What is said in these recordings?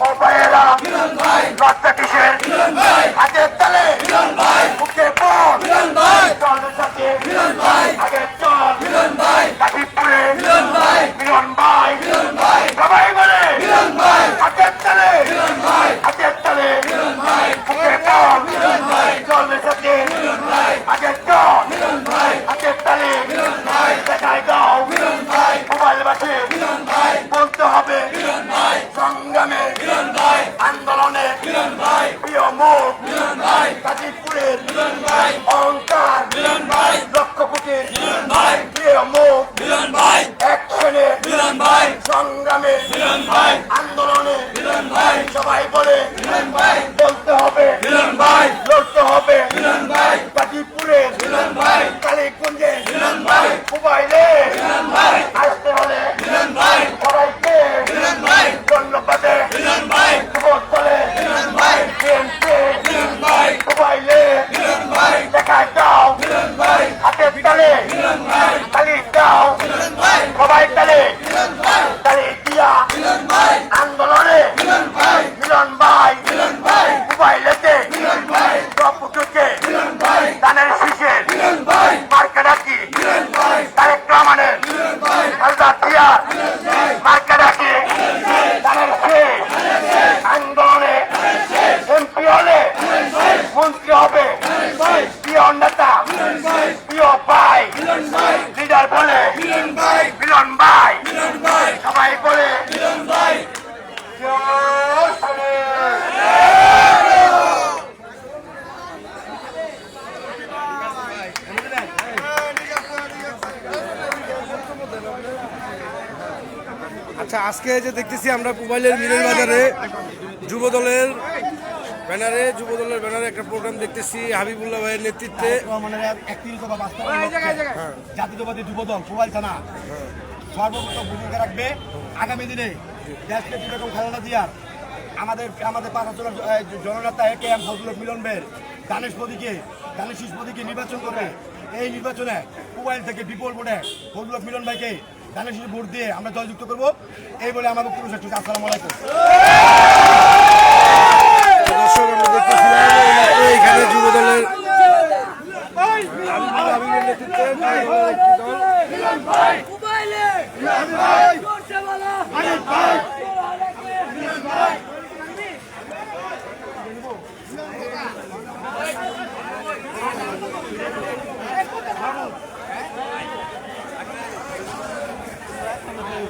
মোবাইলা লজ্জা কিসের হাতের তালে বুকে পণ চল সাথে আগে চল গাজীপুরের কালীগঞ্জে মোবাইলে আসতে হলে মিলন ধন্যবাদে যুবক বলে বিএনপি মোবাইলে দেখা দাও হাতের তালে তালি দাও সবাই তালে তালি দিয়া আন্দোলনে মিলন ভাই মোবাইলেতে পুটুকে দানের শীষে মার্কা ডাকি তারেক রহমানের খালদা দিয়া মার্কা ডাকি দানের শেষ আন্দোলনে এমপি হলে মন্ত্রী হবে প্রিয় নেতা প্রিয় ভাই লিডার বলে মিলন ভাই সবাই বলে জয় শ্রী- আচ্ছা আজকে যে দেখতেছি আমরা মোবাইলের মিলের বাজারে যুব দলের ব্যানারে যুব দলের ব্যানারে একটা প্রোগ্রাম দেখতেছি হাবিবুল্লাহ ভাইয়ের নেতৃত্বে। বাস্তবায়ন যুবদল মোবাইল থানা। সর্বপ্রথম ভূমিকা রাখবে আগামী দিনে দেশকে বেগম খালেদা জিয়ার। আমাদের আমাদের পাঁচ হাজার জননেতা এ কে এম ফজলুল মিলন বের দানেশ মোদীকে দানেশ মোদীকে নির্বাচন করবে। এই নির্বাচনে মোবাইল থেকে বিপুল ভোটে ফজলুল মিলন ভাইকে দানেশ ভোট দিয়ে আমরা জয়যুক্ত করব। এই বলে আমার বক্তব্য শেষ করছি। আসসালামু আলাইকুম। দর্শক আমরা দেখতেছিলাম এইমাত্র যুব দলের নেতৃত্বে যুব দলের একটি দল মোবাইলে করছে বলা এখানে ওই শাকিল ওই ওই ওই ওই ওই সিয়ামের দামু এই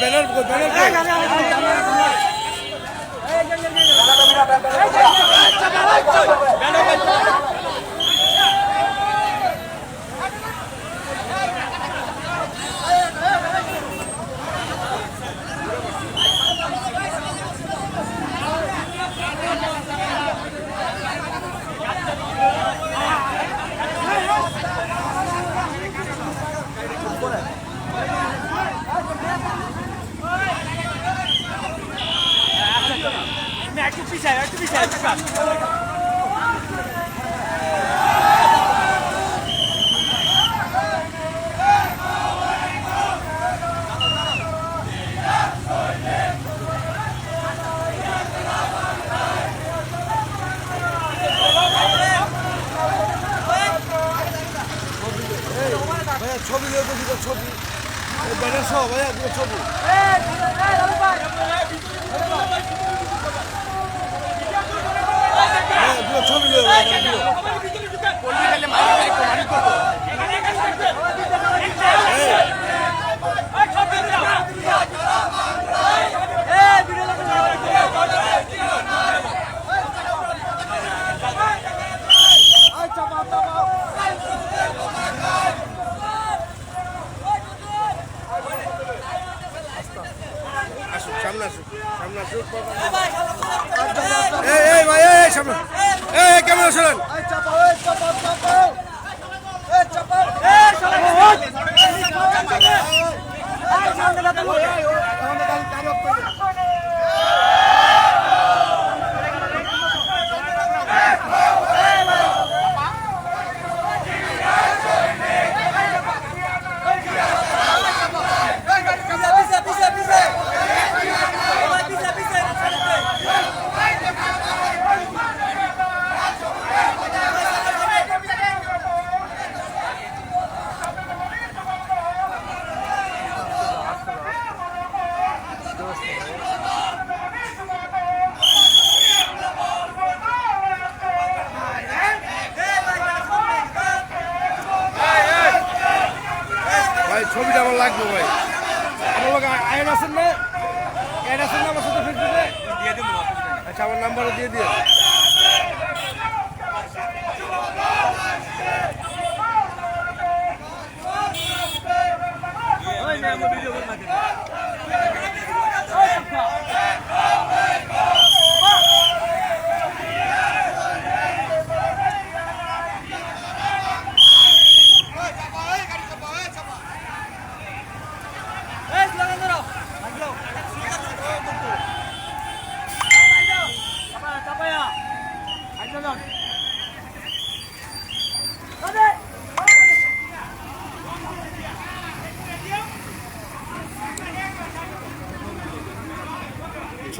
ব্যানার ব্যানার ব্যানার সহ ভাই ছবি ছবি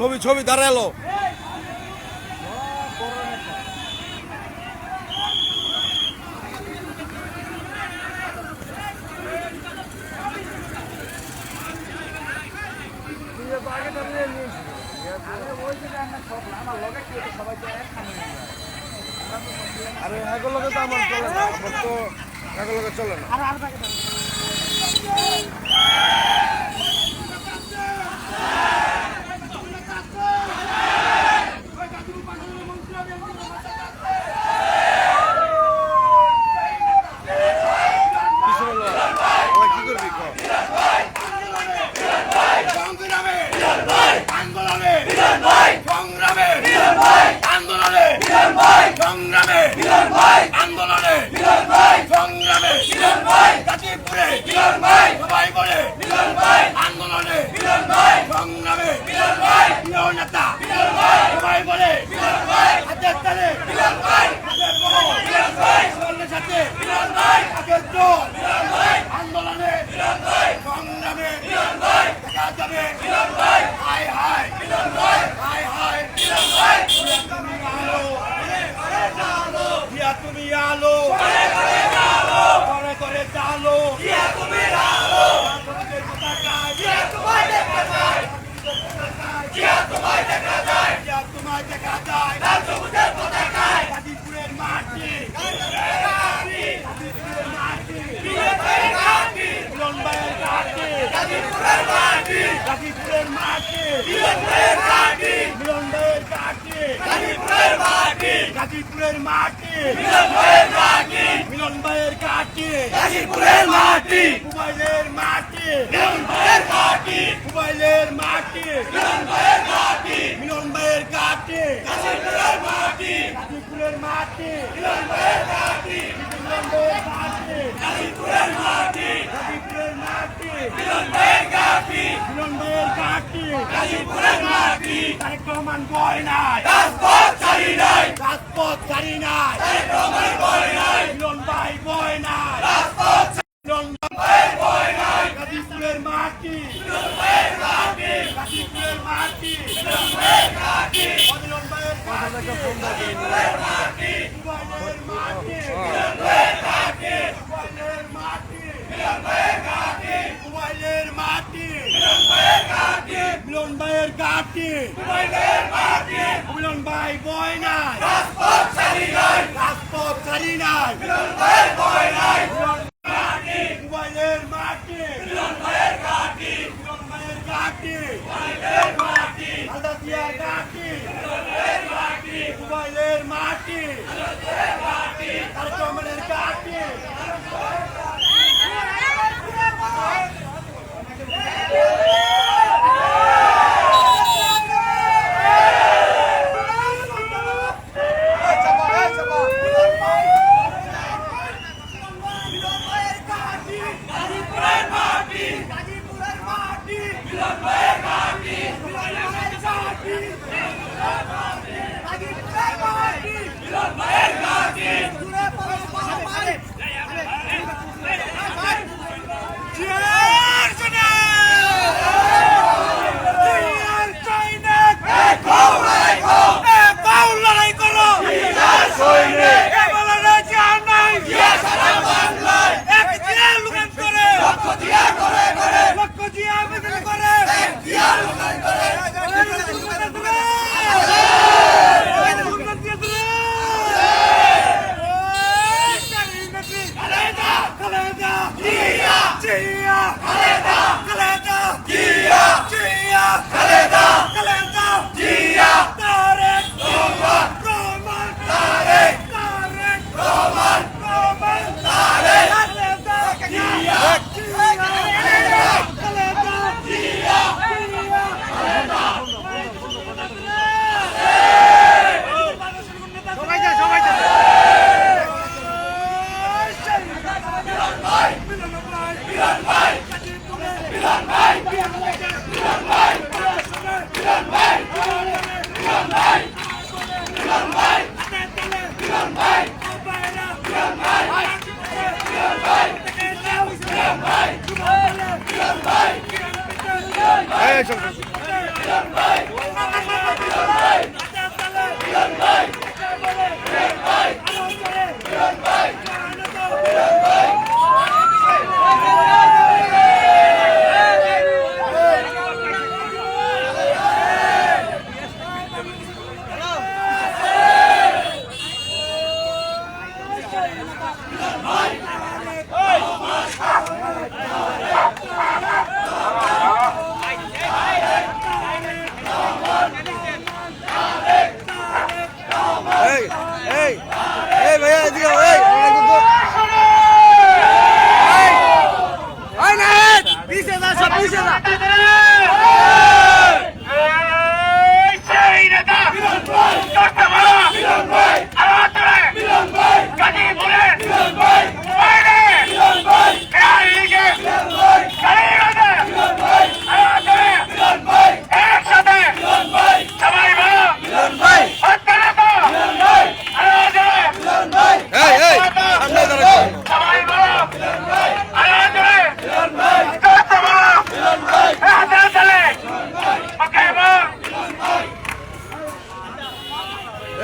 ছবি ছবি দাঁড়াল। আরে এগুলোকে তো আমার চলে না তো এগুলোকে চলে না। গাজীপুরের মাটি। মিলনদের মাটি। মিলনদের মাটি গাজীপুরের মাটি। গাজীপুরের মাটি। মিলনদের মাটি। মিলনদের মাটি গাজীপুরের মাটি। মোবাইলের মাটি। মিলনদের মাটি। মোবাইলের মাটি। মাটি। রহমান বয় নাই। রাজপথ ছাড়ি নাই। রাজপথ ছাড়ি নাই। রহমান বয় নাই। এই, চল, চল, চল। এই এই এই ভাইয়া এদিকে আও, এই আমরা কিন্তু এই না পিছে যা সব পিছে যা এই এই সামনে দাঁড়া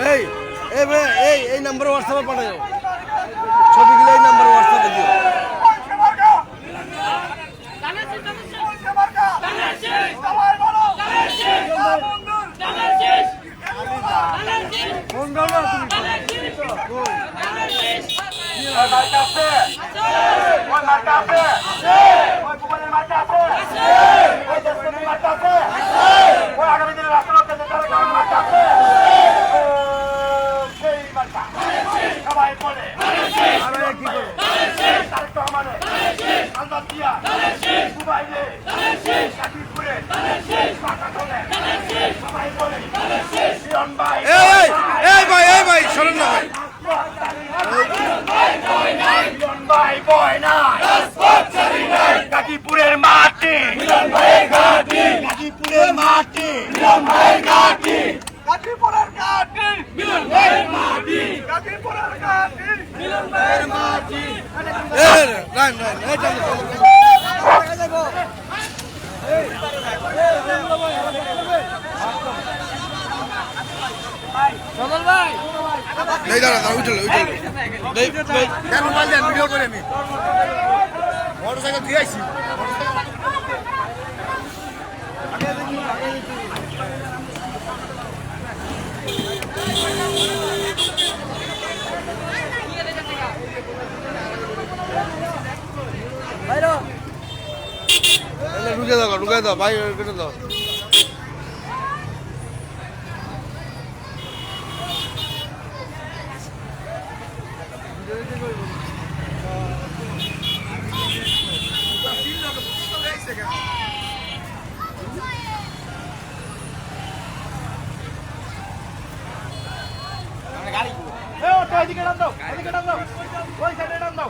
এই এই এই এই নাম্বারে হোয়াটসঅ্যাপে পাঠাও ছবিগুলো এই নাম্বারে হোয়াটসঅ্যাপে দিও ফোন দাও। না তুমি সবাই বলে আরে কি করো তারেক রহমানের আলবাত দিয়া দুবাইলে কাকিপুরে পাটাতলে সবাই বলে শিরন ভাই এই ভাই এই, ভাই, শোনেন না, ভাই মিলন ভাই বয় না গাজীপুরের মাটি মিলন ভাইয়ের ঘাটি গাজীপুরের মাটি মিলন ভাইয়ের ঘাটি গাজীপুরের ঘাটি মিলন ভাইয়ের মাটি গাজীপুরের ঘাটি মিলন ভাইয়ের মাটি এই দাঁড়া দাঁড়া উঠল উঠল মোবাইল দেন? ভিডিও করে আমি। মোটরসাইকেল দিয়ে আইছি। বাইরো ঢুকে দাও ঢুকে দাও ভাই কেটে দাও। এদিকে টান দাও এদিকে টান দাও ওই সাইডে টান দাও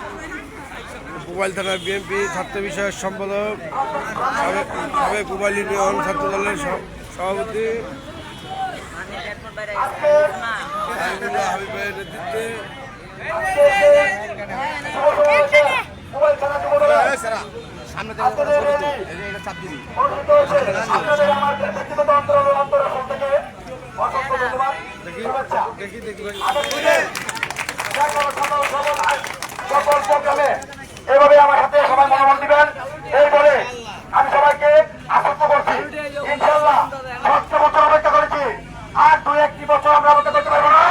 মোবাইল থানার বিএনপি ছাত্র বিষয়ক সম্পাদক সাবেক মোবাইল ইউনিয়ন ছাত্র দলের সভাপতি নেতৃত্বে সামনে দেখি দেখি সকল সকল সকল সকল প্রোগ্রামে এইভাবে আমার সাথে সবাই মনোবল দিবেন। এই বলে আমি সবাইকে আশ্বস্ত করছি। ইনশাল্লাহ সত্তর বছর অপেক্ষা করেছি। আর দুই একটি বছর আমরা অপেক্ষা করতে পারব না।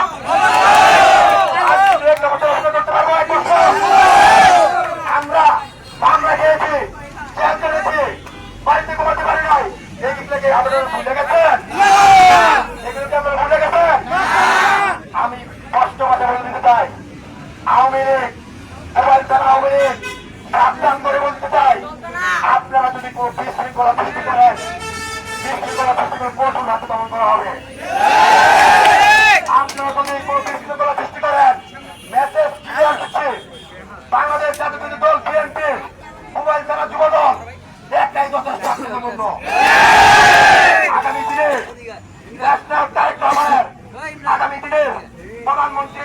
আমরা আমরা খেয়েছি বাড়িতে ঘুমাতে পারি নাই। এই দিকটাকে আপনারা ভুলে গেছেন এগুলোকে আপনারা ভুলে গেছেন আমি কষ্ট কথা বলে দিতে চাই আওয়ামী লীগ মোবাইল থানা আওয়ামী লীগ সাবধান করে বলতে চাই আপনারা যদি কোনো বিশৃঙ্খলা সৃষ্টি করেন বিশৃঙ্খলা সৃষ্টি করে কঠোর হাতে দমন করা হবে আপনারা যদি কোনো বিশৃঙ্খলা সৃষ্টি করেন মেসেজ ক্লিয়ার দিচ্ছে বাংলাদেশ জাতীয় দল বিএনপি মোবাইল থানা যুব দল একটাই যথেষ্ট আপনাদের জন্য আগামী দিনে ন্যাশনাল তারেক রহমানের আগামী দিনে প্রধানমন্ত্রী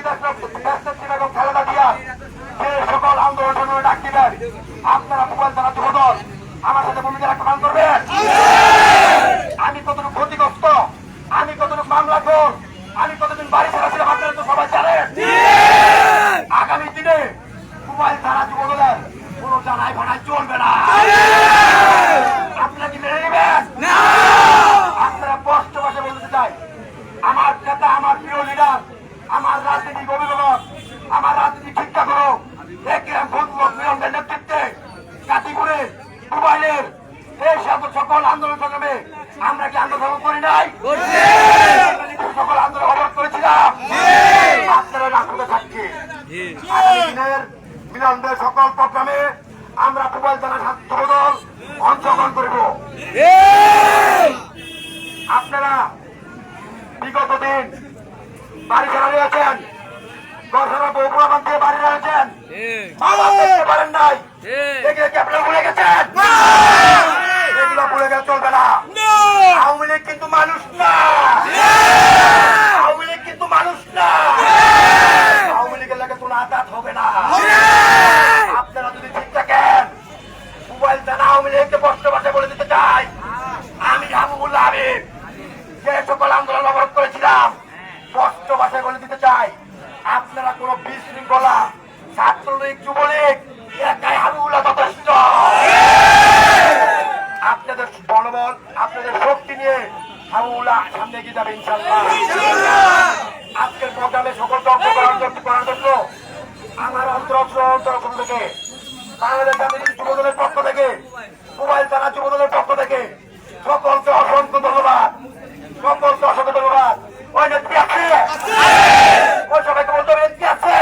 দেশনেত্রী বেগম খালেদা জিয়া যে সকল আন্দোলন সংগ্রামে ডাক দিবেন আপনারা মোবাইল থানা যুব দল আমার সাথে ভূমিকা রাখতে পালন করবেন আমি কতটুকু ক্ষতিগ্রস্ত আমি কতটুকু মামলা কর আমি কতদিন বাড়ি ছাড়া ছিলাম আপনারা তো সবাই জানেন আগামী দিনে মোবাইল থানা যুব দলের কোনো জানাই ভাড়াই চলবে না আপনারা কি মেনে নেবেন আপনারা স্পষ্ট ভাষা বলতে চাই আমার নেতা আমার প্রিয় লিডার আমার রাজনৈতিক অভিভাবক আমার রাজনৈতিক শিক্ষা করো একরাম ফজলুল মিলনের নেতৃত্বে কাতিপুরে মোবাইলের এই সকল সকল আন্দোলন সংগ্রামে আমরা কি আন্দোলন করি নাই আমরা কি সকল আন্দোলন অবরোধ করেছিলাম আপনারা রাষ্ট্রকে সাক্ষী আগামী দিনের মিলনদের সকল প্রোগ্রামে আমরা মোবাইল থানা ছাত্র দল অংশগ্রহণ করব। আপনারা বিগত দিন বাড়ি ছাড়া রয়েছেন গড়ছড়া বৌপুরা বান্ধে বাড়ি রয়েছেন। পারেন নাই। আপনারা ভুলে গেছেন। এগুলো ভুলে গেলে চলবে না। আওয়ামী লীগ কিন্তু মানুষ না! আওয়ামী লীগ কিন্তু মানুষ না। আঘাত হবে না। আপনারা যদি ঠিক থাকেন মোবাইল থানা আওয়ামী লীগকে স্পষ্ট ভাষায় বলে দিতে চাই আমি হাবুবুল্লাহ হাবিব যে সকল আন্দোলন অবরোধ করেছিলাম স্পষ্ট ভাষায় বলে দিতে চাই। আপনারা কোন বিশৃঙ্খলা ছাত্রলীগ যুবলীগ একাই হাবুবুল্লাহ যথেষ্ট। আপনাদের বলবল আপনাদের শক্তি নিয়ে হাবুবুল্লাহ সামনে এগিয়ে যাবে ইনশাল্লাহ আজকের প্রোগ্রামে সকলকে অংশগ্রহণ করার জন্য আমার অন্তর অন্তর থেকে। বাংলাদেশ জাতীয় যুবদলের পক্ষ থেকে, মোবাইল থানা যুবদলের পক্ষ থেকে সকলকে অসংখ্য ধন্যবাদ। সকলকে অসংখ্য ধন্যবাদ। ওই নেত্রী আছে ওই সবাইকে বলতে নেত্রী আছে